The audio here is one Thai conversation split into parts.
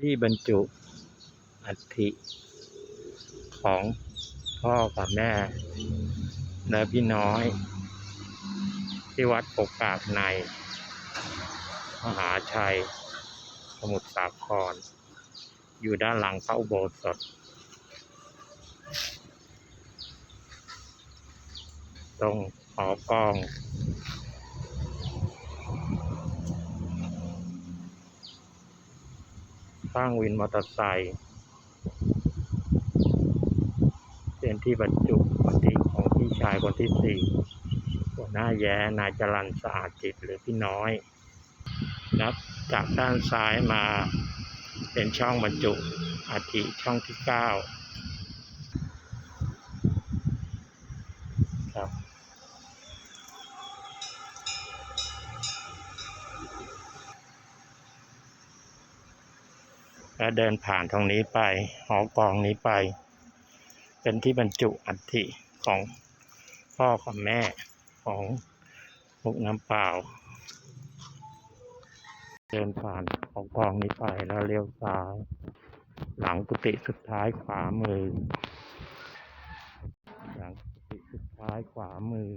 ที่บรรจุอัฐิของพ่อกับแม่และพี่น้อย ที่วัดโอกาบใน มหาชัย สมุทรสาคร อยู่ด้านหลังพระอุโบสถตรงหอกอง ข้างวินมอเตอร์ไซค์เป็นที่บรรจุอัฐิของพี่ชายคนที่สี่หัวหน้าแย้นายจรันสะอาดจิตหรือพี่น้อย นับจากด้านซ้ายมาเป็นช่องบรรจุอัฐิช่องที่เก้าครับ แล้วเดินผ่านตรงนี้ไป หอกองนี้ไป เป็นที่บรรจุอัฐิของพ่อกับแม่ของมุกน้ำเปล่า เดินผ่านหอกองนี้ไปแล้วเลี้ยวซ้าย หลังกุฏิสุดท้ายขวามือ หลังกุฏิสุดท้ายขวามือ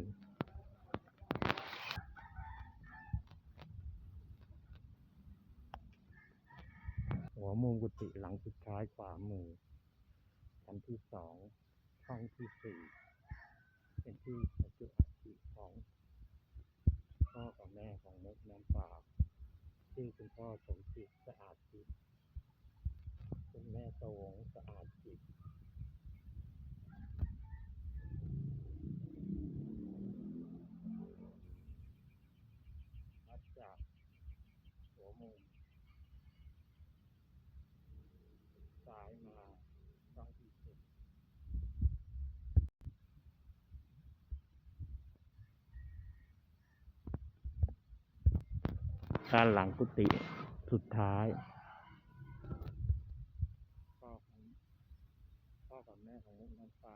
หัวมุมกุฏิหลังสุดท้ายขวามือชั้นที่สองห้องที่สี่เป็นที่บรรจุอัฐิของพ่อกับแม่ของนกน้ำป่าซึ่งคุณพ่อสมจิตสะอาดจิตคุณแม่สวงสะอาดจิตมาจากหัวมุม ซ้ายมาช่องที่สิบ ด้านหลังกุฏิสุดท้ายพ่อของพ่อกับแม่ของน้องฟ้า